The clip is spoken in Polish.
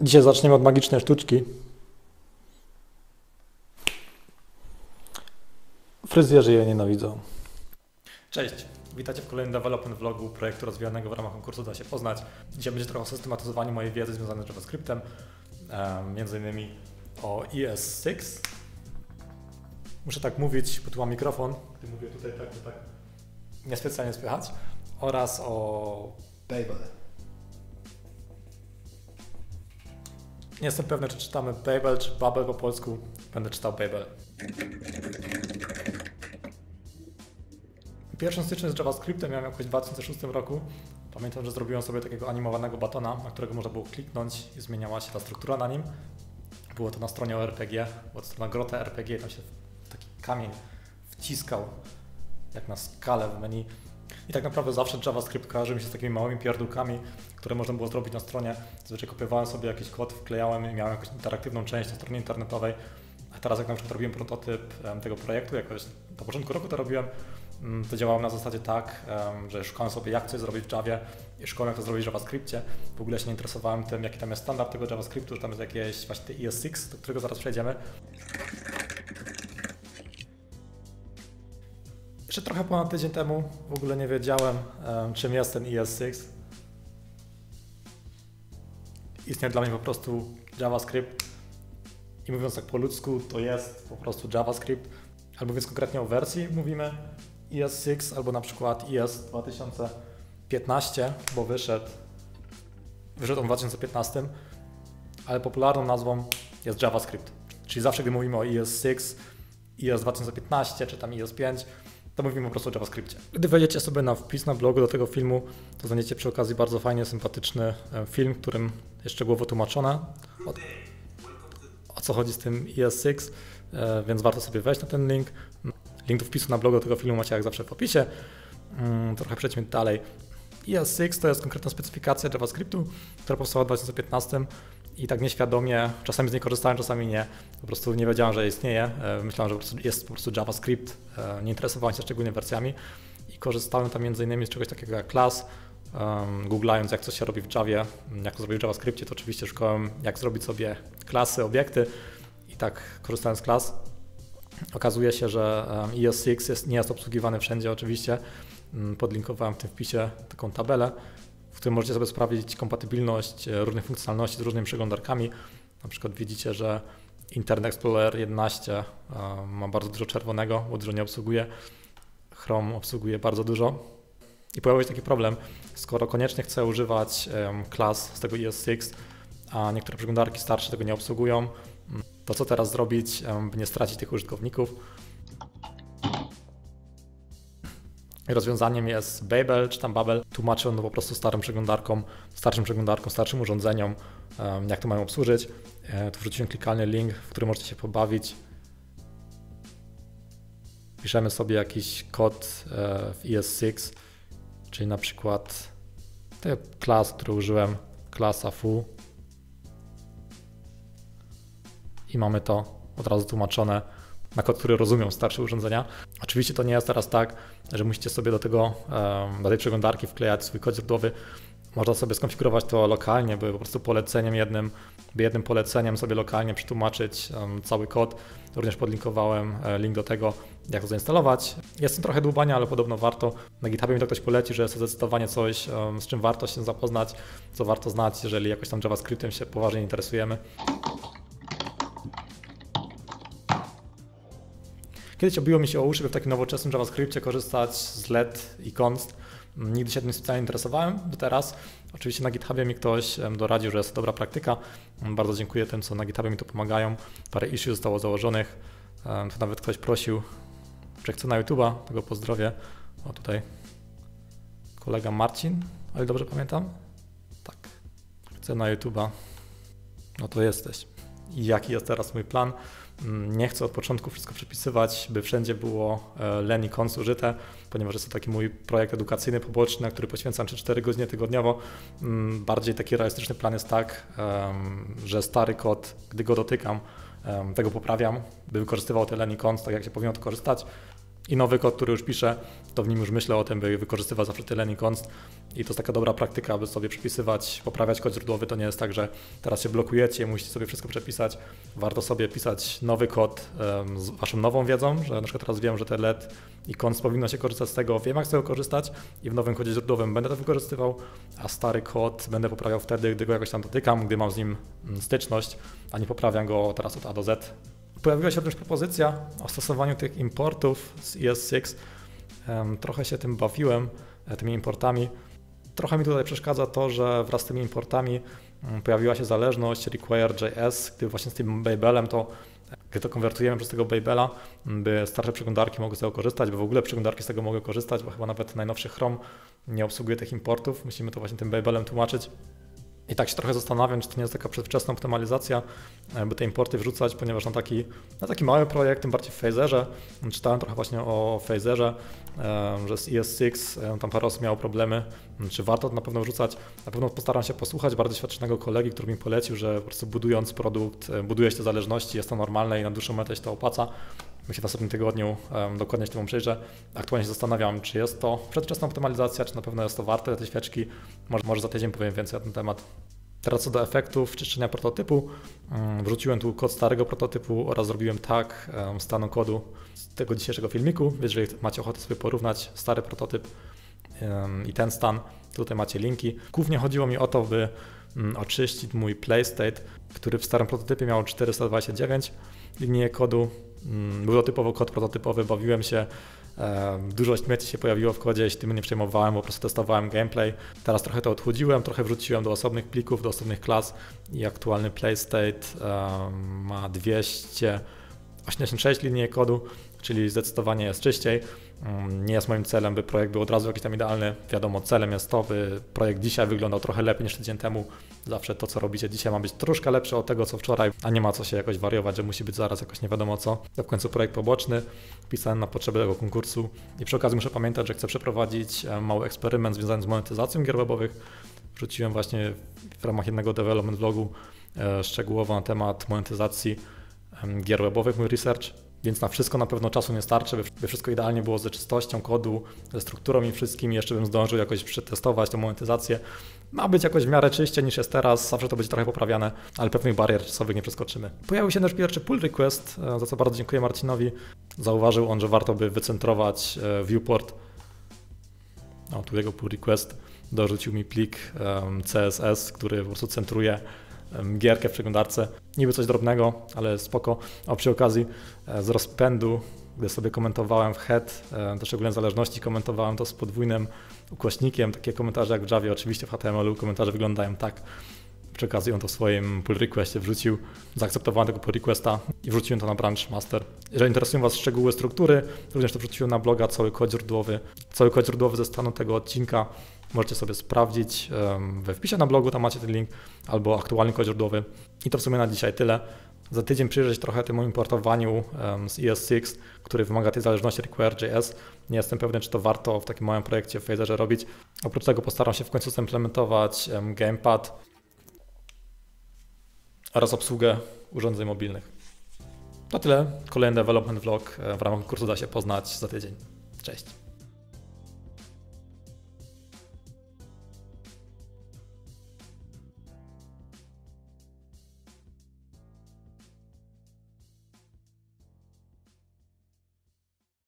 Dzisiaj zaczniemy od magicznej sztuczki. Fryzjerzy je nienawidzą. Cześć, witajcie w kolejnym development vlogu projektu rozwijanego w ramach konkursu Da się poznać. Dzisiaj będzie trochę o systematyzowaniu mojej wiedzy związanej z JavaScriptem, między innymi o ES6. Muszę tak mówić, bo tu mam mikrofon, gdy mówię tutaj tak, to tak niespecjalnie słychać. Oraz o Babel. Nie jestem pewny, czy czytamy Babel, czy Babel po polsku. Będę czytał Babel. Pierwszą styczność z JavaScriptem miałem jakoś w 2006 roku. Pamiętam, że zrobiłem sobie takiego animowanego batona, na którego można było kliknąć i zmieniała się ta struktura na nim. Było to na stronie ORPG, była to strona Grota RPG, tam się taki kamień wciskał jak na skalę w menu. I tak naprawdę zawsze JavaScript kojarzy mi się z takimi małymi pierdółkami, które można było zrobić na stronie. Zazwyczaj kopiowałem sobie jakiś kod, wklejałem i miałem jakąś interaktywną część na stronie internetowej. A teraz jak na przykład robiłem prototyp tego projektu, jakoś na początku roku to robiłem, mm, to działało na zasadzie tak, że szukałem sobie jak coś zrobić w Javie i szukałem jak to zrobić w JavaScriptie. W ogóle się nie interesowałem tym, jaki tam jest standard tego JavaScriptu, że tam jest jakieś właśnie ES6, do którego zaraz przejdziemy. Jeszcze trochę ponad tydzień temu w ogóle nie wiedziałem, czym jest ten ES6. Istnieje dla mnie po prostu JavaScript. I mówiąc tak po ludzku, to jest po prostu JavaScript. Albo mówiąc konkretnie o wersji, mówimy ES6 albo na przykład ES 2015, bo wyszedł, wyszedł on w 2015, ale popularną nazwą jest JavaScript. Czyli zawsze, gdy mówimy o ES6, ES 2015 czy tam ES5, to mówimy po prostu o JavaScriptie. Gdy wejdziecie sobie na wpis na blogu do tego filmu, to znajdziecie przy okazji bardzo fajnie sympatyczny e, film, którym szczegółowo tłumaczone o, o co chodzi z tym ES6, e, więc warto sobie wejść na ten link. Link do wpisu na blogu tego filmu macie jak zawsze w opisie. Mm, trochę przejdźmy dalej. ES6 to jest konkretna specyfikacja JavaScriptu, która powstała w 2015 i tak nieświadomie, czasami z niej korzystałem, czasami nie. Po prostu nie wiedziałem, że istnieje. E, myślałem, że jest po prostu JavaScript. E, nie interesowałem się szczególnie wersjami i korzystałem tam innymi z czegoś takiego jak class. Um, googlając jak coś się robi w Javie, jak to zrobić w JavaScriptie, to oczywiście szukałem jak zrobić sobie klasy, obiekty i tak korzystając z klas. Okazuje się, że ES6 jest, nie jest obsługiwany wszędzie oczywiście. Mm, podlinkowałem w tym wpisie taką tabelę, w którym możecie sobie sprawdzić kompatybilność e, różnych funkcjonalności z różnymi przeglądarkami. Na przykład widzicie, że Internet Explorer 11 e, ma bardzo dużo czerwonego, bo dużo nie obsługuje. Chrome obsługuje bardzo dużo. I pojawił się taki problem, skoro koniecznie chcę używać klas z tego ES6, a niektóre przeglądarki starsze tego nie obsługują, mm, to co teraz zrobić, by nie stracić tych użytkowników? Rozwiązaniem jest Babel czy tam Babel. Tłumaczy on po prostu starym przeglądarkom, starszym przeglądarkom, starszym urządzeniom, jak to mają obsłużyć. E, tu wrzuciłem klikalny link, w którym możecie się pobawić. Piszemy sobie jakiś kod e, w ES6, czyli na przykład te klas, który użyłem, klasa foo. I mamy to od razu tłumaczone na kod, który rozumią starsze urządzenia. Oczywiście to nie jest teraz tak, że musicie sobie do tego, do tej przeglądarki wklejać swój kod źródłowy. Można sobie skonfigurować to lokalnie, by po prostu poleceniem jednym, by jednym poleceniem sobie lokalnie przetłumaczyć cały kod. Również podlinkowałem e, link do tego, jak to zainstalować. Jest to trochę dłubania, ale podobno warto. Na GitHubie mi to ktoś poleci, że jest to zdecydowanie coś, z czym warto się zapoznać, co warto znać, jeżeli jakoś tam JavaScriptem się poważnie interesujemy. Kiedyś obiło mi się o uszy, by w takim nowoczesnym JavaScriptie korzystać z LED i const. Nigdy się tym specjalnie interesowałem do teraz. Oczywiście na GitHubie mi ktoś doradził, że jest to dobra praktyka. Bardzo dziękuję tym, co na GitHubie mi to pomagają. Parę issue zostało założonych. To nawet ktoś prosił, że chce na YouTube'a, tego pozdrowię. O tutaj kolega Marcin, ale dobrze pamiętam? Tak. Chcę na YouTube'a. No to jesteś. I jaki jest teraz mój plan? Mm, nie chcę od początku wszystko przepisywać, by wszędzie było e, len i użyte, ponieważ jest to taki mój projekt edukacyjny poboczny, na który poświęcam 3-4 godziny tygodniowo. Mm, bardziej taki realistyczny plan jest tak, że stary kod, gdy go dotykam, tego poprawiam, by wykorzystywał te len i tak jak się powinno to korzystać. I nowy kod, który już piszę, to w nim już myślę o tym, by wykorzystywać zawsze tyle const i to jest taka dobra praktyka, aby sobie przepisywać, poprawiać kod źródłowy. To nie jest tak, że teraz się blokujecie, musicie sobie wszystko przepisać. Warto sobie pisać nowy kod um, z waszą nową wiedzą, że na przykład teraz wiem, że te LED i const powinno się korzystać z tego, wiem jak z tego korzystać i w nowym kodzie źródłowym będę to wykorzystywał, a stary kod będę poprawiał wtedy, gdy go jakoś tam dotykam, gdy mam z nim mm, styczność, a nie poprawiam go teraz od A do Z. Pojawiła się również propozycja o stosowaniu tych importów z ES6. Trochę się tym bawiłem, e, tymi importami. Trochę mi tutaj przeszkadza to, że wraz z tymi importami mm, pojawiła się zależność require.js, gdy właśnie z tym Babelem to gdy to konwertujemy przez tego Babela, mm, by starsze przeglądarki mogły z tego korzystać, bo w ogóle przeglądarki z tego mogły korzystać, bo chyba nawet najnowszy Chrome nie obsługuje tych importów. Musimy to właśnie tym Babelem tłumaczyć. I tak się trochę zastanawiam, czy to nie jest taka przedwczesna optymalizacja, by te importy wrzucać, ponieważ na taki, na taki mały projekt, tym bardziej w Phaserze, czytałem trochę właśnie o Phaserze, że z ES6 tam parę osób miało problemy, czy warto to na pewno wrzucać. Na pewno postaram się posłuchać bardzo doświadczonego kolegi, który mi polecił, że po prostu budując produkt, buduje się te zależności, jest to normalne i na dłuższą metę się to opłaca. Myślę, w następnym tygodniu um, dokładnie się temu przyjrzę. Aktualnie się zastanawiam, czy jest to przedwczesna optymalizacja, czy na pewno jest to warte te świeczki. Może, może za tydzień powiem więcej na ten temat. Teraz co do efektów czyszczenia prototypu, um, wrzuciłem tu kod starego prototypu oraz zrobiłem tak stanu kodu z tego dzisiejszego filmiku. Jeżeli macie ochotę sobie porównać stary prototyp i ten stan, tutaj macie linki. Głównie chodziło mi o to, by mm, oczyścić mój playstate, który w starym prototypie miał 429 linii kodu, Mm, był to typowo kod prototypowy, bawiłem się, dużo śmieci się pojawiło w kodzie, się tym nie przejmowałem, po prostu testowałem gameplay. Teraz trochę to odchudziłem, trochę wrzuciłem do osobnych plików, do osobnych klas i aktualny playstate ma 286 linii kodu, czyli zdecydowanie jest czyściej. Mm, nie jest moim celem, by projekt był od razu jakiś tam idealny. Wiadomo, celem jest to, by projekt dzisiaj wyglądał trochę lepiej niż tydzień temu. Zawsze to, co robicie dzisiaj, ma być troszkę lepsze od tego, co wczoraj, a nie ma co się jakoś wariować, że musi być zaraz jakoś nie wiadomo co. To w końcu projekt poboczny, pisany na potrzeby tego konkursu. I przy okazji muszę pamiętać, że chcę przeprowadzić e, mały eksperyment związany z monetyzacją gier webowych. Wrzuciłem właśnie w ramach jednego development vlogu e, szczegółowo na temat monetyzacji gier webowych, mój research więc na wszystko na pewno czasu nie starczy, by wszystko idealnie było ze czystością kodu, ze strukturą i wszystkim. Jeszcze bym zdążył jakoś przetestować tę monetyzację. Ma być jakoś w miarę czyściej niż jest teraz, zawsze to będzie trochę poprawiane, ale pewnych barier czasowych nie przeskoczymy. Pojawił się też pierwszy pull request, e, za co bardzo dziękuję Marcinowi. Zauważył on, że warto by wycentrować e, viewport. O, tu jego pull request dorzucił mi plik CSS, który po prostu centruje gierkę w przeglądarce. Niby coś drobnego, ale spoko. A przy okazji e, z rozpędu, gdy sobie komentowałem w head, e, to szczególnie zależności, komentowałem to z podwójnym ukośnikiem. Takie komentarze jak w Javie, oczywiście w HTML-u komentarze wyglądają tak. Przy on to w swoim pull requestie wrzucił, zaakceptowałem tego pull requesta i wrzuciłem to na branch master. Jeżeli interesują Was szczegóły struktury, również to wrzuciłem na bloga, cały kod źródłowy, cały kod źródłowy ze stanu tego odcinka Możecie sobie sprawdzić we wpisie na blogu, tam macie ten link, albo aktualny kod źródłowy. I to w sumie na dzisiaj tyle. Za tydzień przyjrzeć trochę temu importowaniu z ES6, który wymaga tej zależności require.js. Nie jestem pewny, czy to warto w takim małym projekcie w Phaserze robić. Oprócz tego postaram się w końcu zaimplementować gamepad oraz obsługę urządzeń mobilnych. To tyle. Kolejny development vlog w ramach kursu da się poznać za tydzień. Cześć.